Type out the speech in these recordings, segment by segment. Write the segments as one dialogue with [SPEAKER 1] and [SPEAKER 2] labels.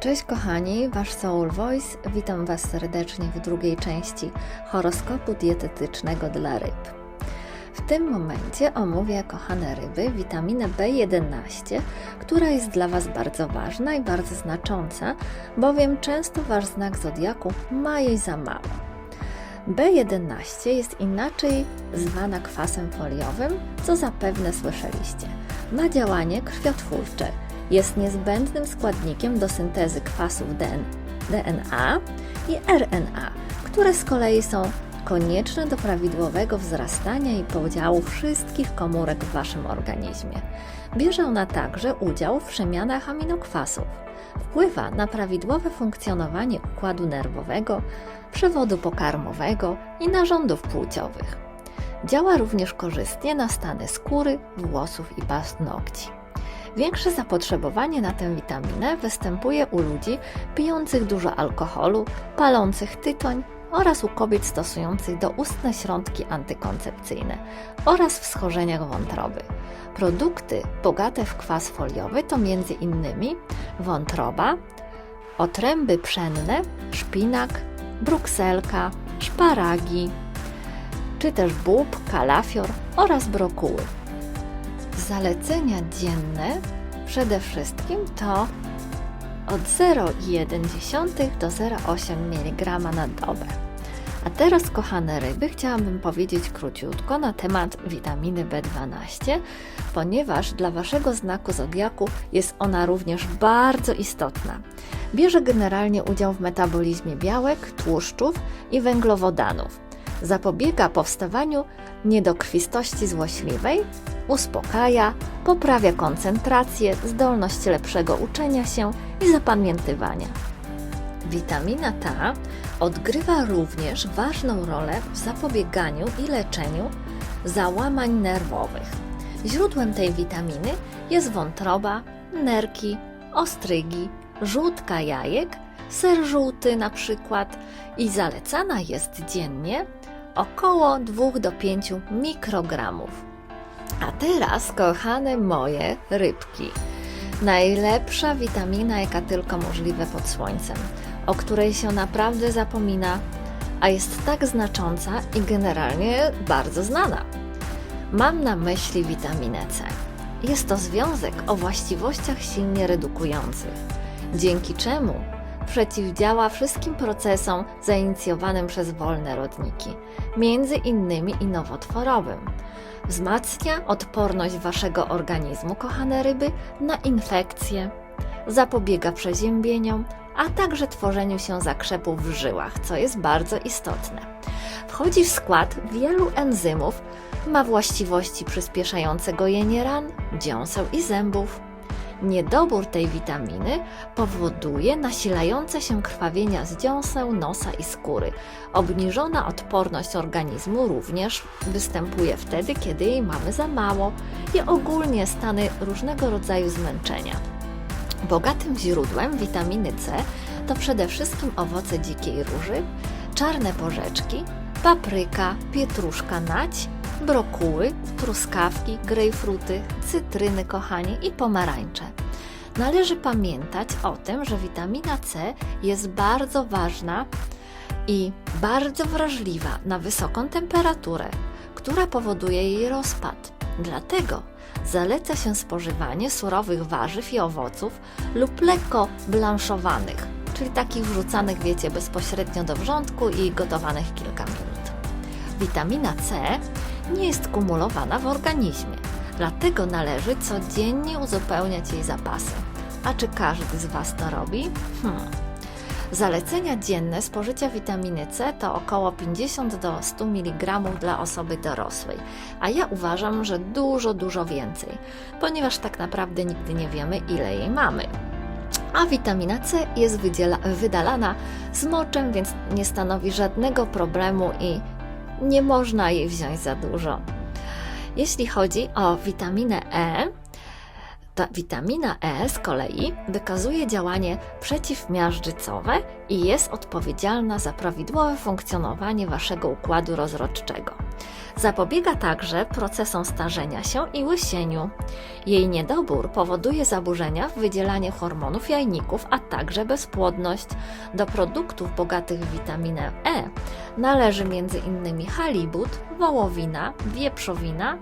[SPEAKER 1] Cześć kochani, Wasz Soul Voice. Witam Was serdecznie w drugiej części horoskopu dietetycznego dla ryb. W tym momencie omówię, kochane ryby, witaminę B11, która jest dla Was bardzo ważna i bardzo znacząca, bowiem często Wasz znak zodiaku ma jej za mało. B11 jest inaczej zwana kwasem foliowym, co zapewne słyszeliście. Ma działanie krwiotwórcze, jest niezbędnym składnikiem do syntezy kwasów DN DNA i RNA, które z kolei są konieczne do prawidłowego wzrastania i podziału wszystkich komórek w Waszym organizmie. Bierze ona także udział w przemianach aminokwasów. Wpływa na prawidłowe funkcjonowanie układu nerwowego, przewodu pokarmowego i narządów płciowych. Działa również korzystnie na stany skóry, włosów i paznokci. Większe zapotrzebowanie na tę witaminę występuje u ludzi pijących dużo alkoholu, palących tytoń oraz u kobiet stosujących doustne środki antykoncepcyjne oraz w schorzeniach wątroby. Produkty bogate w kwas foliowy to m.in. wątroba, otręby pszenne, szpinak, brukselka, szparagi, czy też bób, kalafior oraz brokuły. Zalecenia dzienne przede wszystkim to od 0,1 do 0,8 mg na dobę. A teraz, kochane ryby, chciałabym powiedzieć króciutko na temat witaminy B12, ponieważ dla Waszego znaku zodiaku jest ona również bardzo istotna. Bierze generalnie udział w metabolizmie białek, tłuszczów i węglowodanów. Zapobiega powstawaniu niedokrwistości złośliwej, uspokaja, poprawia koncentrację, zdolność lepszego uczenia się i zapamiętywania. Witamina ta odgrywa również ważną rolę w zapobieganiu i leczeniu załamań nerwowych. Źródłem tej witaminy jest wątroba, nerki, ostrygi, żółtka jajek, ser żółty na przykład i zalecana jest dziennie około 2 do 5 mikrogramów. A teraz, kochane moje rybki, najlepsza witamina, jaka tylko możliwe pod słońcem, o której się naprawdę zapomina, a jest tak znacząca i generalnie bardzo znana. Mam na myśli witaminę C. Jest to związek o właściwościach silnie redukujących, dzięki czemu przeciwdziała wszystkim procesom zainicjowanym przez wolne rodniki, między innymi i nowotworowym. Wzmacnia odporność waszego organizmu, kochane ryby, na infekcje, zapobiega przeziębieniom, a także tworzeniu się zakrzepów w żyłach, co jest bardzo istotne. Wchodzi w skład wielu enzymów, ma właściwości przyspieszające gojenie ran, dziąseł i zębów. Niedobór tej witaminy powoduje nasilające się krwawienia z dziąseł, nosa i skóry. Obniżona odporność organizmu również występuje wtedy, kiedy jej mamy za mało i ogólnie stany różnego rodzaju zmęczenia. Bogatym źródłem witaminy C to przede wszystkim owoce dzikiej róży, czarne porzeczki, papryka, pietruszka nać, brokuły, truskawki, grejpfruty, cytryny, kochani i pomarańcze. Należy pamiętać o tym, że witamina C jest bardzo ważna i bardzo wrażliwa na wysoką temperaturę, która powoduje jej rozpad. Dlatego zaleca się spożywanie surowych warzyw i owoców lub lekko blanszowanych, czyli takich wrzucanych, wiecie, bezpośrednio do wrzątku i gotowanych kilka minut. Witamina C nie jest kumulowana w organizmie, dlatego należy codziennie uzupełniać jej zapasy. A czy każdy z Was to robi? Hmm. Zalecenia dzienne spożycia witaminy C to około 50 do 100 mg dla osoby dorosłej, a ja uważam, że dużo, dużo więcej, ponieważ tak naprawdę nigdy nie wiemy, ile jej mamy. A witamina C jest wydalana z moczem, więc nie stanowi żadnego problemu i nie można jej wziąć za dużo. Jeśli chodzi o witaminę E, ta witamina E z kolei wykazuje działanie przeciwmiażdżycowe i jest odpowiedzialna za prawidłowe funkcjonowanie waszego układu rozrodczego. Zapobiega także procesom starzenia się i łysieniu. Jej niedobór powoduje zaburzenia w wydzielaniu hormonów jajników, a także bezpłodność. Do produktów bogatych w witaminę E należy m.in. halibut, wołowina, wieprzowina,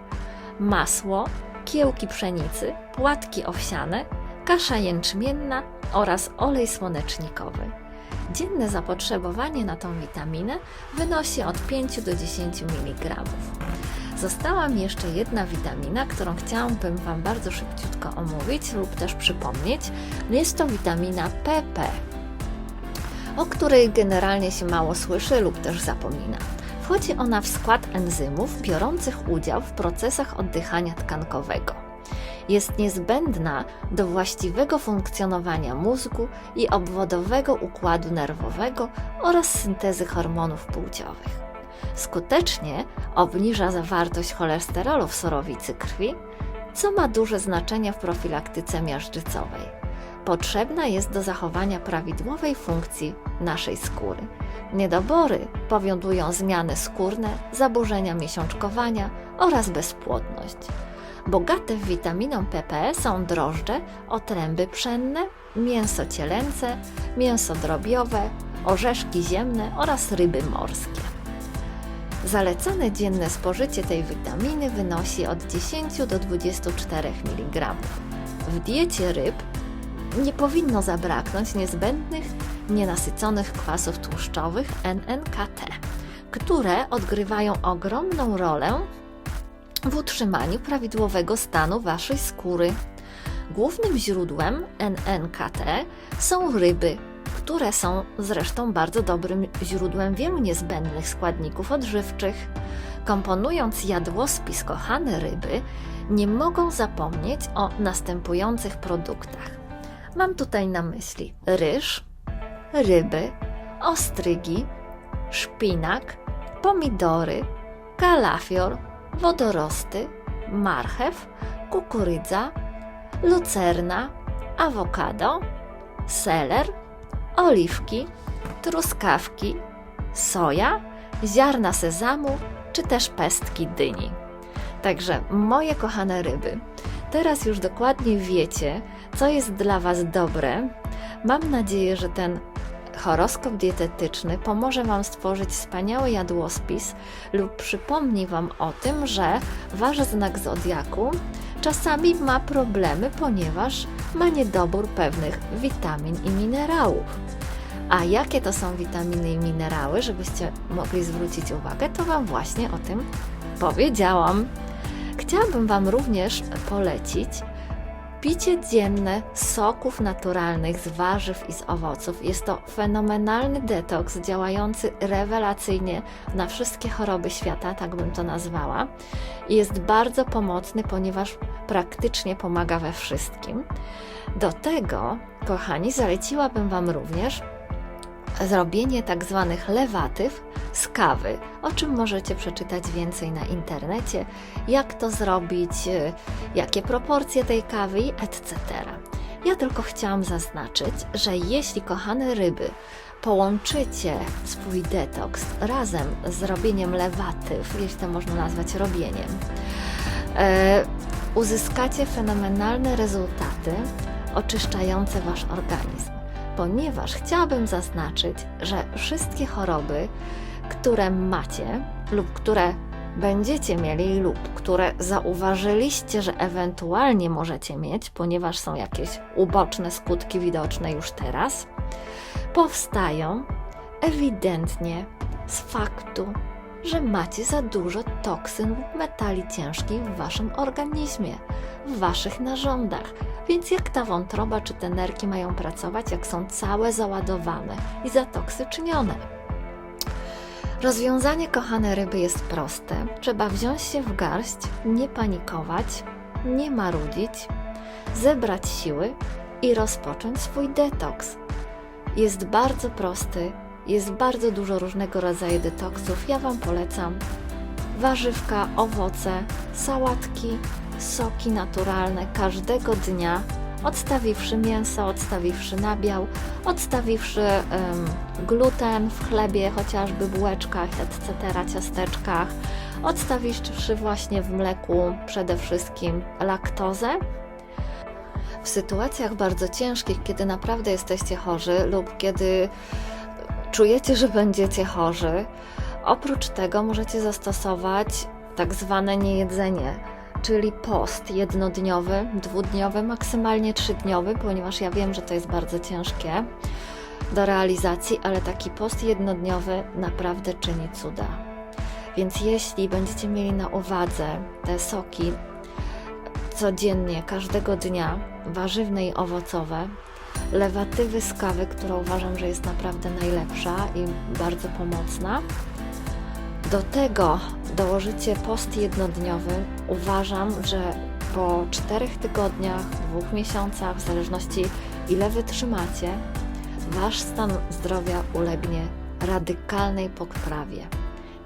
[SPEAKER 1] masło, kiełki pszenicy, płatki owsiane, kasza jęczmienna oraz olej słonecznikowy. Dzienne zapotrzebowanie na tą witaminę wynosi od 5 do 10 mg. Została mi jeszcze jedna witamina, którą chciałabym Wam bardzo szybciutko omówić lub też przypomnieć. Jest to witamina PP, o której generalnie się mało słyszy lub też zapomina. Wchodzi ona w skład enzymów biorących udział w procesach oddychania tkankowego. Jest niezbędna do właściwego funkcjonowania mózgu i obwodowego układu nerwowego oraz syntezy hormonów płciowych. Skutecznie obniża zawartość cholesterolu w sorowicy krwi, co ma duże znaczenie w profilaktyce miażdżycowej. Potrzebna jest do zachowania prawidłowej funkcji naszej skóry. Niedobory powodują zmiany skórne, zaburzenia miesiączkowania oraz bezpłodność. Bogate w witaminę PP są drożdże, otręby pszenne, mięso cielęce, mięso drobiowe, orzeszki ziemne oraz ryby morskie. Zalecane dzienne spożycie tej witaminy wynosi od 10 do 24 mg. W diecie ryb nie powinno zabraknąć niezbędnych nienasyconych kwasów tłuszczowych NNKT, które odgrywają ogromną rolę w utrzymaniu prawidłowego stanu Waszej skóry. Głównym źródłem NNKT są ryby, które są zresztą bardzo dobrym źródłem wielu niezbędnych składników odżywczych. Komponując jadłospis kochane ryby, nie mogą zapomnieć o następujących produktach. Mam tutaj na myśli ryż, ryby, ostrygi, szpinak, pomidory, kalafior, wodorosty, marchew, kukurydza, lucerna, awokado, seler, oliwki, truskawki, soja, ziarna sezamu czy też pestki dyni. Także moje kochane ryby, teraz już dokładnie wiecie, co jest dla Was dobre. Mam nadzieję, że ten horoskop dietetyczny pomoże Wam stworzyć wspaniały jadłospis lub przypomni Wam o tym, że Wasz znak zodiaku czasami ma problemy, ponieważ ma niedobór pewnych witamin i minerałów. A jakie to są witaminy i minerały, żebyście mogli zwrócić uwagę, to Wam właśnie o tym powiedziałam. Chciałabym Wam również polecić picie dzienne soków naturalnych z warzyw i z owoców. Jest to fenomenalny detoks działający rewelacyjnie na wszystkie choroby świata, tak bym to nazwała. Jest bardzo pomocny, ponieważ praktycznie pomaga we wszystkim. Do tego, kochani, zaleciłabym Wam również zrobienie tak zwanych lewatyw z kawy, o czym możecie przeczytać więcej na internecie, jak to zrobić, e, jakie proporcje tej kawy etc. Ja tylko chciałam zaznaczyć, że jeśli kochane ryby połączycie swój detoks razem z robieniem lewatyw, jeśli to można nazwać robieniem, e, uzyskacie fenomenalne rezultaty oczyszczające wasz organizm ponieważ chciałabym zaznaczyć, że wszystkie choroby, które macie lub które będziecie mieli lub które zauważyliście, że ewentualnie możecie mieć, ponieważ są jakieś uboczne skutki widoczne już teraz, powstają ewidentnie z faktu, że macie za dużo toksyn lub metali ciężkich w waszym organizmie, w waszych narządach. Więc jak ta wątroba czy te nerki mają pracować, jak są całe załadowane i zatoksycznione? Rozwiązanie kochane ryby jest proste. Trzeba wziąć się w garść, nie panikować, nie marudzić, zebrać siły i rozpocząć swój detoks. Jest bardzo prosty, jest bardzo dużo różnego rodzaju detoksów. Ja Wam polecam warzywka, owoce, sałatki, soki naturalne każdego dnia odstawiwszy mięso, odstawiwszy nabiał, odstawiwszy em, gluten w chlebie, chociażby bułeczkach, etc., ciasteczkach, odstawiwszy właśnie w mleku przede wszystkim laktozę. W sytuacjach bardzo ciężkich, kiedy naprawdę jesteście chorzy lub kiedy czujecie, że będziecie chorzy, oprócz tego możecie zastosować tak zwane niejedzenie, czyli post jednodniowy, dwudniowy, maksymalnie trzydniowy, ponieważ ja wiem, że to jest bardzo ciężkie do realizacji, ale taki post jednodniowy naprawdę czyni cuda. Więc jeśli będziecie mieli na uwadze te soki codziennie, każdego dnia, warzywne i owocowe, lewatywy z kawy, która uważam, że jest naprawdę najlepsza i bardzo pomocna. Do tego dołożycie post jednodniowy. Uważam, że po czterech tygodniach, dwóch miesiącach, w zależności ile wytrzymacie, wasz stan zdrowia ulegnie radykalnej poprawie.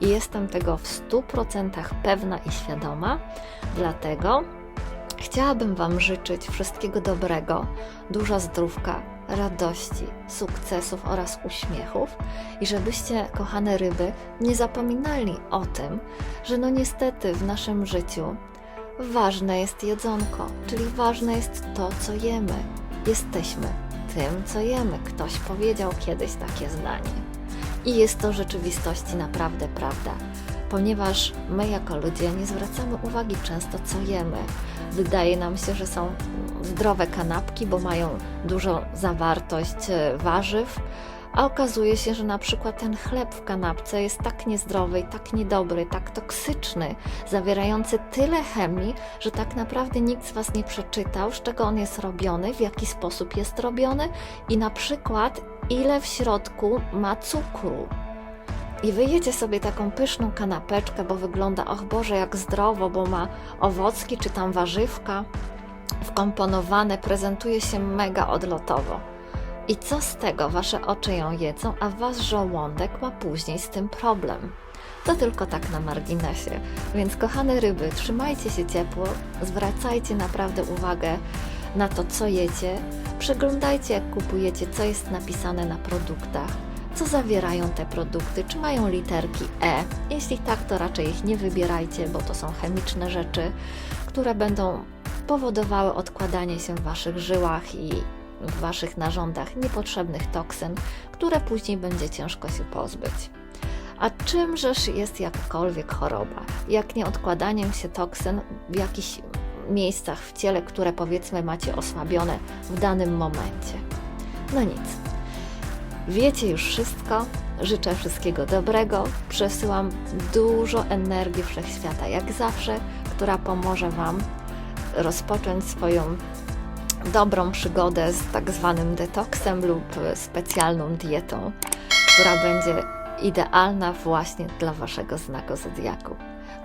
[SPEAKER 1] I jestem tego w 100% pewna i świadoma, dlatego chciałabym Wam życzyć wszystkiego dobrego, dużo zdrówka, radości, sukcesów oraz uśmiechów i żebyście, kochane ryby, nie zapominali o tym, że no niestety w naszym życiu ważne jest jedzonko, czyli ważne jest to, co jemy. Jesteśmy tym, co jemy. Ktoś powiedział kiedyś takie zdanie. I jest to w rzeczywistości naprawdę prawda, ponieważ my jako ludzie nie zwracamy uwagi często, co jemy. Wydaje nam się, że są zdrowe kanapki, bo mają dużą zawartość e, warzyw, a okazuje się, że na przykład ten chleb w kanapce jest tak niezdrowy, tak niedobry, tak toksyczny, zawierający tyle chemii, że tak naprawdę nikt z Was nie przeczytał, z czego on jest robiony, w jaki sposób jest robiony i na przykład ile w środku ma cukru. I wyjecie sobie taką pyszną kanapeczkę, bo wygląda, och Boże, jak zdrowo, bo ma owocki czy tam warzywka wkomponowane, prezentuje się mega odlotowo. I co z tego? Wasze oczy ją jedzą, a wasz żołądek ma później z tym problem. To tylko tak na marginesie. Więc kochane ryby, trzymajcie się ciepło, zwracajcie naprawdę uwagę na to, co jecie. Przeglądajcie, jak kupujecie, co jest napisane na produktach, co zawierają te produkty, czy mają literki E. Jeśli tak, to raczej ich nie wybierajcie, bo to są chemiczne rzeczy, które będą powodowały odkładanie się w waszych żyłach i w waszych narządach niepotrzebnych toksyn, które później będzie ciężko się pozbyć. A czymżeż jest jakakolwiek choroba? Jak nie odkładaniem się toksyn w jakichś miejscach w ciele, które powiedzmy macie osłabione w danym momencie? No nic. Wiecie już wszystko. Życzę wszystkiego dobrego. Przesyłam dużo energii wszechświata, jak zawsze, która pomoże Wam rozpocząć swoją dobrą przygodę z tak zwanym detoksem lub specjalną dietą, która będzie idealna właśnie dla Waszego znaku zodiaku.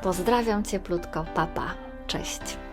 [SPEAKER 1] Pozdrawiam cieplutko, papa, cześć.